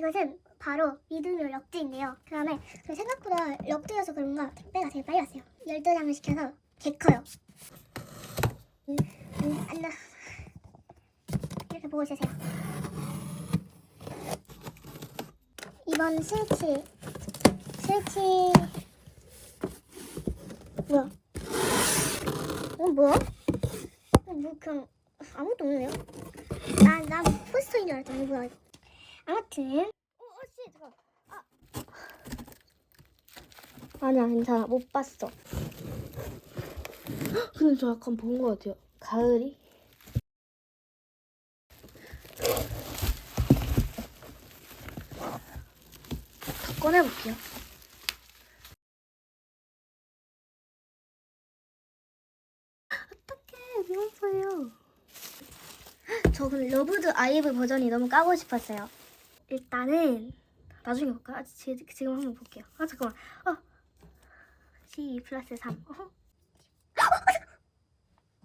이것은 바로 미드뉴 럭드인데요. 그 다음에 생각보다 럭드여서 그런가 택배가 되게 빨리 왔어요. 12장을 시켜서 개 커요. 음, 음, 안 나. 이렇게 보고 있으세요. 이번 스위치 스위치 뭐야? 어 뭐야? 어, 뭐 그냥 아무것도 없네요. 나나 포스터인 줄 알았더니 뭐야? 아무튼 어, 어, 씨, 잠깐. 아. 아니야, 괜찮아. 못 봤어. 근데 저 약간 본 것 같아요. 가을이? 다 꺼내볼게요. 어떡해, 미웠어요. 저 근데 러브드 아이브 버전이 너무 까고 싶었어요. 일단은 나중에 볼까? 아, 지, 지금 한번 볼게요. 아 잠깐만. 어. C 플러스 3. 어.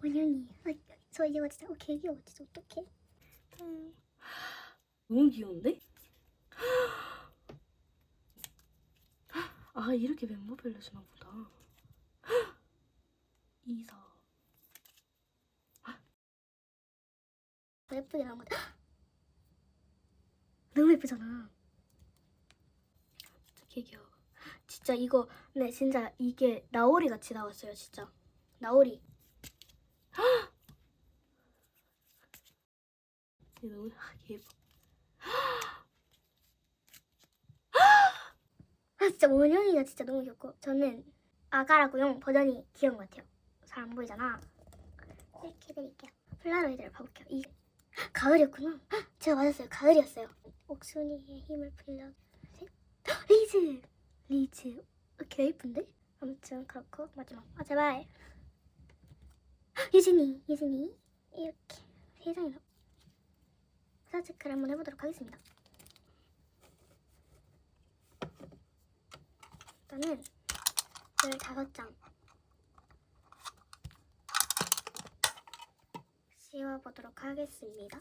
원영이. 아, 저 이거 진짜 어, 개 귀여워. 진짜 어떡해. 음. 너무 귀여운데? 아 이렇게 멤버별로 주나 보다. 이사. 더 예쁘게 나온 거. 너무 예쁘잖아. 진짜 개 귀여워. 진짜 이거 네 진짜 이게 나오리 같이 나왔어요 진짜. 나오리. 이거 너무 개 예뻐. 아 진짜 원영이가 진짜 너무 귀엽고 저는 아가라고용 버전이 귀여운 것 같아요. 잘 안 보이잖아. 이렇게 해드릴게요. 플라로이드를 봐볼게요. 이 가을이었구나. 제가 맞았어요. 가을이었어요. 옥순이의 힘을 빌려 셋. 리즈 리즈 개 예쁜데? 아무튼 그렇고 마지막 아 제발 유진이 유진이 이렇게 세 장이나 사 체크를 한번 해보도록 하겠습니다. 일단은 15장 씌워보도록 하겠습니다.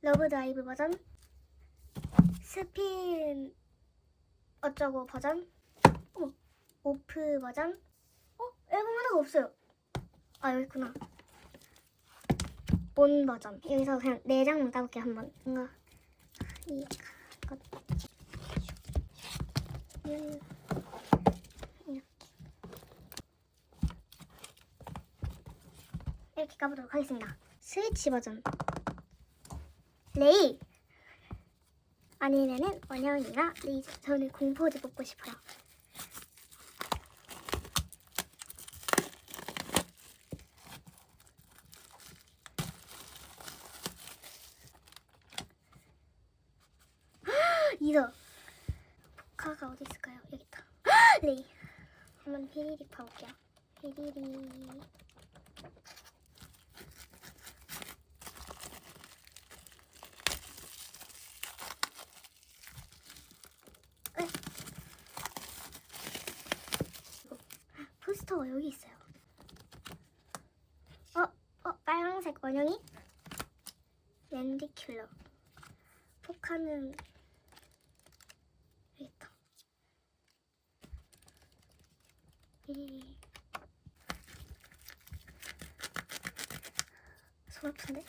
러브드 아이브 버전 스핀 어쩌고 버전? 어머 오프 버전? 어? 앨범 하나가 없어요. 아 여기 있구나. 본 버전. 여기서 그냥 네 장만 따볼게요 한번 뭔가 이 것. 이렇게. 이렇게 까보도록 하겠습니다. 스위치 버전. 레이 아니면은 원영이가 저는 공포즈 뽑고 싶어요. 이거. 포카가 어디 있을까요? 여기 있다. 레이 한번 휘리릭 봐볼게요. 휘리릭 포스터가 여기 있어요. 어, 어, 빨강색 원형이 랜디 킬러. 포카는 여기 있다. 이손 아픈데?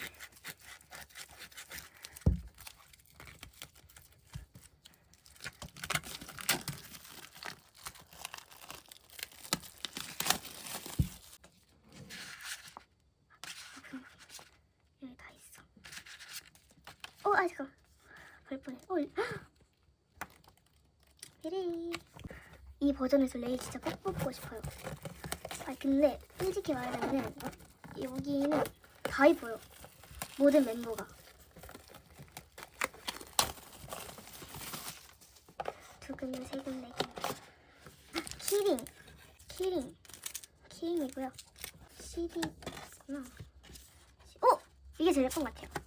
여기 다 있어. 어, 아 잠깐. 볼 뻔해. 어, 이- 미리. 이 버전에서 레이 진짜 꼭 뽑고 싶어요. 아 근데 솔직히 말하면 여기는 다 입어요. 모든 멤버가. 두근, 세근, 네근. 키링. 키링. 키링이고요. CD구나. 오! 이게 제일 예쁜 것 같아요.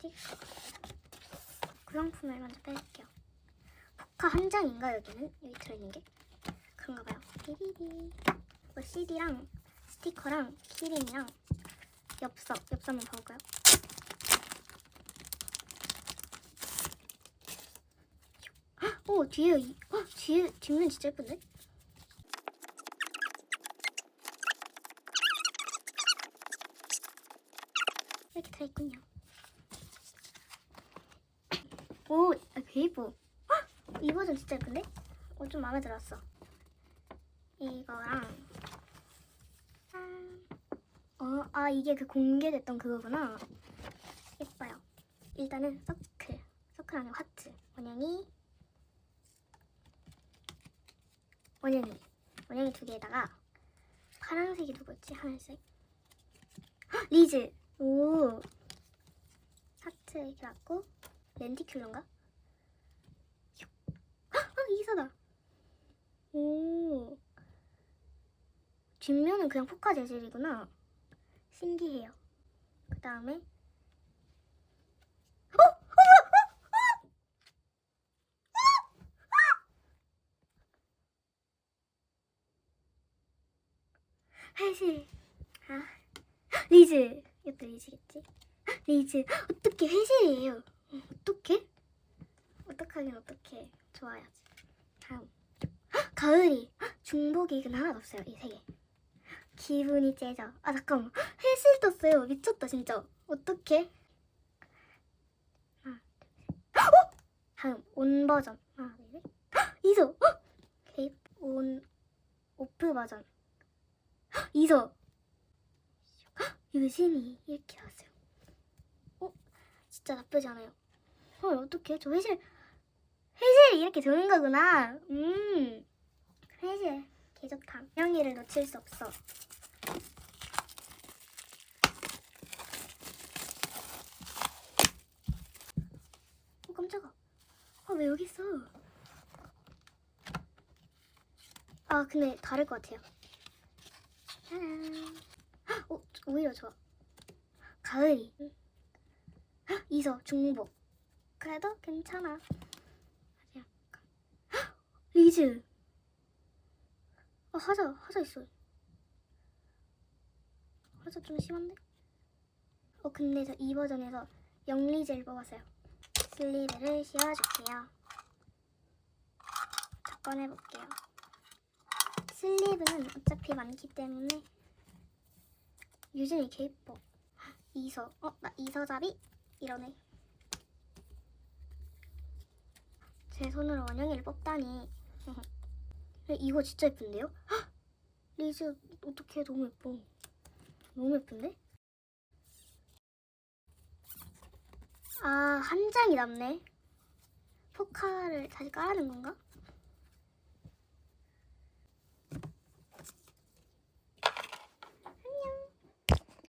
스티커. 구성품을 먼저 빼볼게요. 포카 한 장인가 여기는? 여기 들어있는 게? 그런가 봐요. 띠리리. 뭐 CD랑 스티커랑 키링이랑 엽서. 엽서 한번 봐볼까요? 오 뒤에 이, 어, 뒤에 뒷면 진짜 예쁜데? 이렇게 들어있군요. 오, 아, 베이보. 헉! 이 버전 진짜 예쁜데? 어, 좀 마음에 들었어. 이거랑 짠. 어, 아 이게 그 공개됐던 그거구나. 예뻐요. 일단은 서클, 서클 안에 하트. 원형이 원형이 원형이 두 개에다가 파란색이 누구였지? 하늘색. 헉, 리즈. 오. 하트 이렇게 갖고 렌티큘러인가? 헉, 아 이사다. 오. 뒷면은 그냥 포카 재질이구나. 신기해요. 그 다음에 어? 회실. 아, 리즈. 이것도 리즈겠지? 리즈. 어떻게 회실이에요? 어떻게? 어떡하긴 어떡해. 좋아야지. 다음. 헉, 가을이. 헉, 중복이익은 하나도 없어요. 이 세 개. 기분이 째져. 아 잠깐만. 회실 떴어요. 미쳤다 진짜. 어떡해? 하나. 어? 다음 온 버전. 하나, 둘, 셋. 헉, 이소. 헉! 개입 온 오프 버전. 헉, 이소. 헉, 유진이 이렇게 나왔어요. 어? 진짜 나쁘지 않아요. 헐 어떡해? 저 회실 회실이 이렇게 되는 거구나. 음. 회실 개 좋다. 명의를 놓칠 수 없어. 어 깜짝아. 아왜 여기 있어? 아 근데 다를 것 같아요. 짜란. 헉, 어, 오히려 좋아. 가을이. 헉, 이서 중복. 그래도 괜찮아. 헉, 리즈. 아 하자 하자 있어. 하자 좀 심한데? 어 근데 저 이 버전에서 영리즈를 뽑았어요. 슬리브를 씌워줄게요. 자 꺼내볼게요. 슬리브는 어차피 많기 때문에 유진이 개 이뻐. 이서 어 나 이서잡이 이러네. 제 손으로 원영이를 뽑다니. 이거 진짜 예쁜데요? 헉! 리즈 어떻게 너무 예뻐. 너무 예쁜데? 아, 한 장이 남네. 포카를 다시 깔아는 건가?